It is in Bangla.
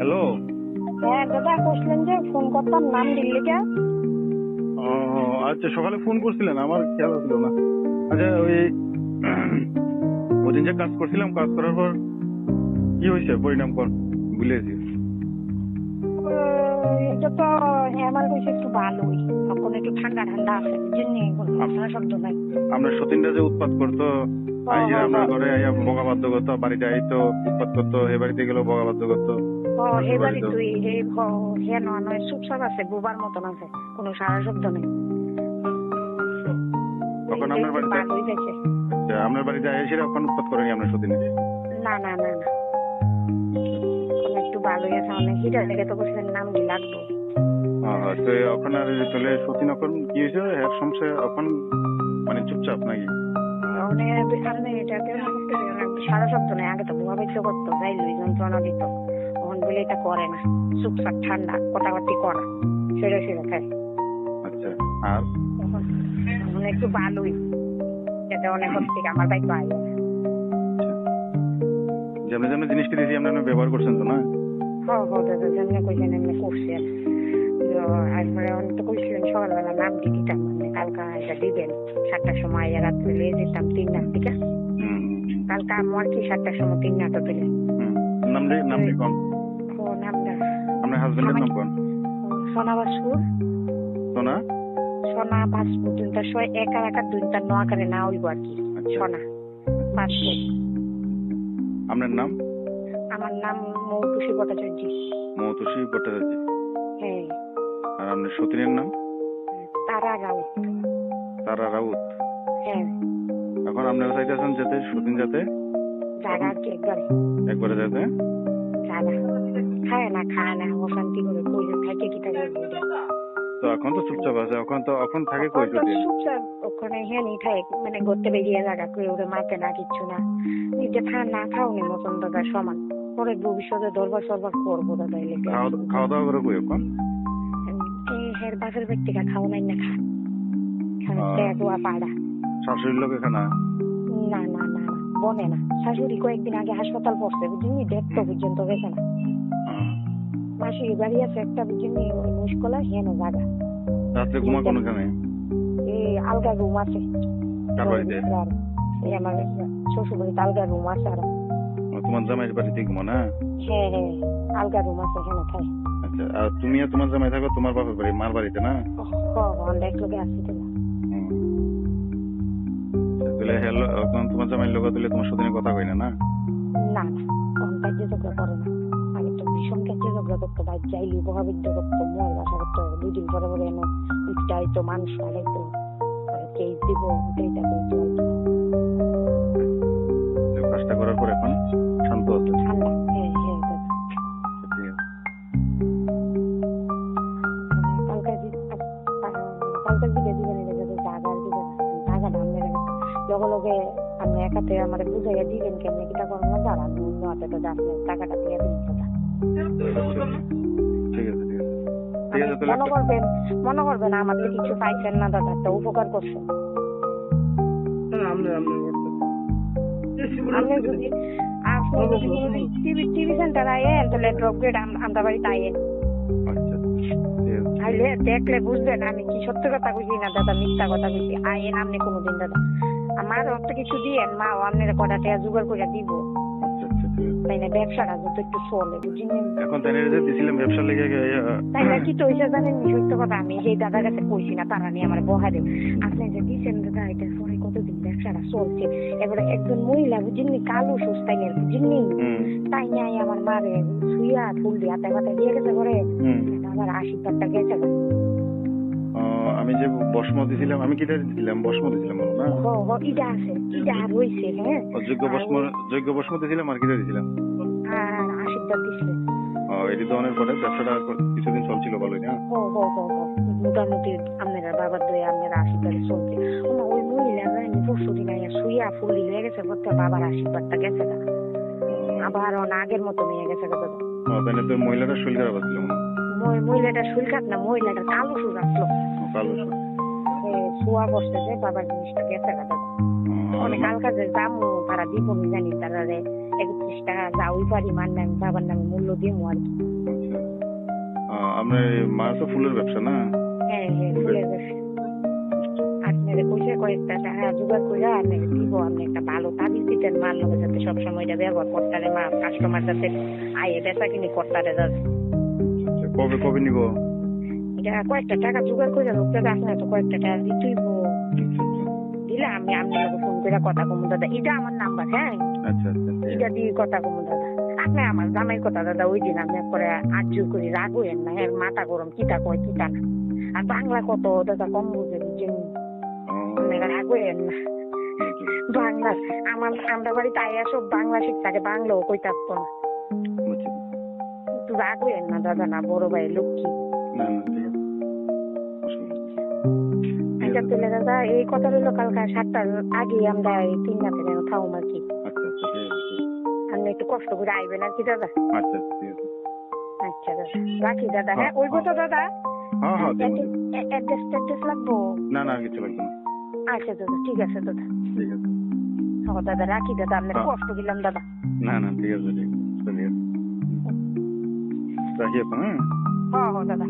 হ্যালো? হ্যাঁ দাদা কইছিলেন যে ফোন করতাম নাম দিল্লি কে ও আচ্ছা সকালে ফোন করছিলেন আমার খেয়াল ছিল না। আচ্ছা ওই ওদিন যে কাজ করছিলাম কাজ করার পর কি হয়েছে? পরিণাম কর ভুলে গেছি। এটা তো হ্যাঁ আমার কইছে একটু ভালোই। এখন একটু ঠান্ডা ঠান্ডা আছে কোনো ভাষা শব্দ নাই। আমরা সতীনরা যে উৎপাত করতো হ্যাঁ, আমরা হ্যাঁ। ঘরে আইয়া বগাবাদ্য করতো বাড়িতে আইতো উৎপাত করতো এ বাড়িতে গেলেও বগাবাদ্য করতো। ও হে বাড়ি তুই হে হে নয় নয় চুপচাপ আছে বুবার মতন আছে কোনো সারা শব্দ নেই। তখন আপনার বাড়িতে আচ্ছা, আপনার বাড়িতে উৎপাত করেনি আপনার সতীনে? না না না না। একটু ভালোই আছে অনেক হিটার লেগে তো কইছিলেন নাম দি লাগতো তো। এখন আর তাহলে সতীন এখন কি হয়েছে এর সমস্যা এখন মানে চুপচাপ নাকি? সারা শব্দ নেই আগে তো বুয়া করতো লই যন্ত্রণা দিত বলে এটা করে না। চুপচাপ ঠান্ডা কথাবার্তি করা। সেরে সেরে খায় আচ্ছা আর? এখন একটু ভালোই এটা অনেক থেকে আমার বাইক পাই যেমন যেমন জিনিসটা দিয়েছি আপনারা ব্যবহার করছেন তো না? হ হ দাদা কইছেন এমনি করছে। তারপরে অনেক কইছিলেন সকালবেলা নাম দিতাম? মানে কালকা এটা দিবেন। সাতটার সময় আর রাত্রে লিয়ে যেতাম তিনটার দিকে হুম, কালকা আমার কি সাতটার সময় তিন নাটক। নাম নাম নামটা আপনার হাজবেন্ডের নাম কোন সোনা বাসুর। সোনা? সোনা বাসপুর দুইটা ছয় এক আর একার দুইটা ন আকারে না হইব আর কি। আচ্ছা। সোনা বাসপুর আপনার নাম? আমার নাম মৌটুসী ভট্টাচার্য। মৌতোষী ভট্টাচার্য। হ্যাঁ। আর আপনার সতীনের নাম? তারা রাউত। তারা রাউত। হ্যাঁ। এখন আপনারা চাইতেছেন যাতে সতীন যাতে? জায়গা একবারে। একবারে যাতে? জায়গা না খায় না অশান্তি করে কই কি থাকে তো এখন তো চুপচাপ আছে এখন তো এখন থাকে কই যদি? চুপচাপ ওখানে হ্যাঁ নি থাকে মানে বেরিয়ে জায়গা করে ওরে মাকে না কিচ্ছু না। নিজে খা না খাও নি মতন দাদা সমান। পরে ভবিষ্যতে দরবার সরবার করব দাদা এলে খাওয়া দাওয়া করে কই এখন? এই হের বাসের ব্যক্তিকা খাও নাই না খা। খাওয়া পাড়া। শাশুড়ির লোক না না না বনে না। শাশুড়ি কয়েকদিন আগে হাসপাতাল পড়ছে বুঝলি? দেখতো পর্যন্ত গেছে না। মাসির বাড়ি আছে একটা বুঝলি ওই মুশকলা হেন জায়গা। রাত্রে ঘুমা কোনখানে এই আলগা রুম আছে। কার বাড়িতে? এই আমার শ্বশুর বাড়িতে আলগা রুম আছে আর। তোমার জামাইয়ের বাড়িতে ঘুমো না? হ্যাঁ হ্যাঁ আলগা রুম আছে হেন খাই আচ্ছা আর তুমি আর তোমার জামাই থাকো তোমার বাপের বাড়ি মার বাড়িতে না? আমরা এক লোকে আসছি তো তাহলে হ্যালো তোমার জামাইয়ের লোক দিলে তোমার সাথে কথা কই না না? না না তখন কার্য করে না। ঝগড়া করতো বাইক চাইলি বহাবিদ্য করতো মোয়ার বাসা করতো। দুই দিন পরে পরে এনে উঠতে হয়তো মানুষ আড়াইতো কেস দিব এইটা কিন্তু তো কাজটা করার পর এখন শান্ত ঠান্ডা হ্যাঁ হ্যাঁ দাদা ঠিক আছে। কালকে দি- আ- কালকে দিকে দিবেন এটা যাতে জাগার দিবেন জাগাটা আপনার লগে লগে আপনি একাতে আমার বুঝাইয়া দিবেন কেমনি কিটা করেন না দাঁড়ান আমি অন্য হাতে তো আপনি টাকাটা দিয়ে দিন ঠিক আছে ঠিক আছে। ঠিক আছে মনে একটা- করবেন মনে করবেন আমাদের কিছু পাইছেন না দাদা একটা উপকার করছেন আপনি যদি আপনি যদি কোনোদিন টিভি টিভি সেন্টার আইয়েন তাহলে ড্রপ গ্রেড আমরা বাড়িতে আইয়েন আচ্ছা আইলে দেখলে বুঝবেন আমি কি সত্য কথা বুঝি না দাদা মিথ্যা কথা বুঝি আইয়েন আপনি কোনোদিন দাদা। আমার অত কিছু দিয়েন মা ও আপনার কটা টাকা জোগাড় করে দিব। তাই না ব্যবসাটা যত একটু চলে বুঝিনি এখন তাই যে দিছিলাম ব্যবসা লেগে তাই না কি তো হয়েছে জানেন? সত্য কথা আমি সেই দাদার কাছে কইছি না তারা নিয়ে আমার আপনি যে দিচ্ছেন দাদা এটা পরে কতদিন ব্যবসাটা চলছে? এবারে একজন মহিলা বুঝিনি কালো সুস্তাই বুঝিনি তাই নাই আমার মারে শুইয়া ফুল দিয়ে হাতে মাথায় দিয়ে গেছে ঘরে। আমার আশীর্বাদটা গেছে আমি যে বসমতি ছিলাম আমি কিটা দিছিলাম? বসমতি ছিলাম বলো না? ইটা আছে ইটা আর রইছে হ্যাঁ? যোগ্য বসম যোগ্য বসমতি ছিলাম আর কিটা দিছিলাম? আশীর্বাদ দিছে। ও, এটি তো অনেক পরে ব্যবসাটা কিছুদিন চলছিল ভালোই না? হ হ হ হ মোটামুটি আপনারা বাবার দয়ে আপনারা আশীর্বাদে চলছে। ওই মহিলা জানেন পরশু দিন আইয়া শুইয়া ফুল দিয়ে গেছে বলতে বাবার আশীর্বাদটা গেছে না আবার অন আগের মতো নিয়ে গেছে ও, তাই তো মহিলাটা শরীর খারাপ মনে হয়। মই- মহিলাটা শুল খাত না মহিলাটা কালো সুর আসলো কালো। শোয়া বসতে যে বাবার জিনিসটা গেছে না দাদা কালকা যে দামও তারা দিব আমি জানি তারা একত্রিশ টাকা যাওই পারি মান নামে বাবার নামে মূল্য দিব আর কি আপনার মাছ ফুলের ব্যবসা না? হ্যাঁ হ্যাঁ ফুলের ব্যবসা। পয়সা কয়েকটা টাকা জোগাড় করে আপনাকে দিব আপনি একটা ভালো তাবিজ দিতেন মাল লোকের যাতে সবসময় এটা ব্যবহার করতারে মা কাস্টমার যাতে আয়ে বেচা কিনি করতারে যাতে কবে কবে নিব? এটা কয়েকটা টাকা জোগাড় করে লোক যাতে আসলে তো কয়েকটা টাকা দিতেই দিলে আমি আপনাকে ফোন করে কথা কমু দাদা। এটা আমার নাম্বার হ্যাঁ? আচ্ছা আচ্ছা এটা দিয়ে কথা কমু দাদা। আপনি আমার জামাইয়ের কথা দাদা ওই দিন আপনি করে আর্য করি রাগ হইেন না হ্যাঁ? মাথা গরম কিতা কয় কিতা না। আর বাংলা কত দাদা কম বুঝে বুঝেন আপনারা রাগ হইেন না। বাংলা আমার আমরা বাড়িতে আইয়া সব বাংলা শিখতাকে বাংলাও কই থাকতো না। হইেন না দাদা না বড় ভাই লক্ষ্মী। না না আচ্ছা। তাহলে দাদা এই কথা রইল কালকে সাতটার আগে আমরা এই তিন রাতে যেন থাকুম আর কি। আচ্ছা আচ্ছা। আপনি একটু কষ্ট করে আইবেন আর কি দাদা। আচ্ছা আচ্ছা, দাদা রাখি দাদা। হ্যাঁ ওইব তো দাদা। হ্যাঁ হ্যাঁ দিব, দিব। অ্যাড্রেস ট্যাড্রেস লাগবো? না না কিছু লাগবে না। আচ্ছা দাদা ঠিক আছে দাদা। ঠিক আছে। ও দাদা রাখি দাদা। আপনার হ্যাঁ। কষ্ট দিলাম দাদা। না না ঠিক আছে ঠিক আছে চলে গেছে রাখি এখন হ্যাঁ হ্যাঁ হ্যাঁ দাদা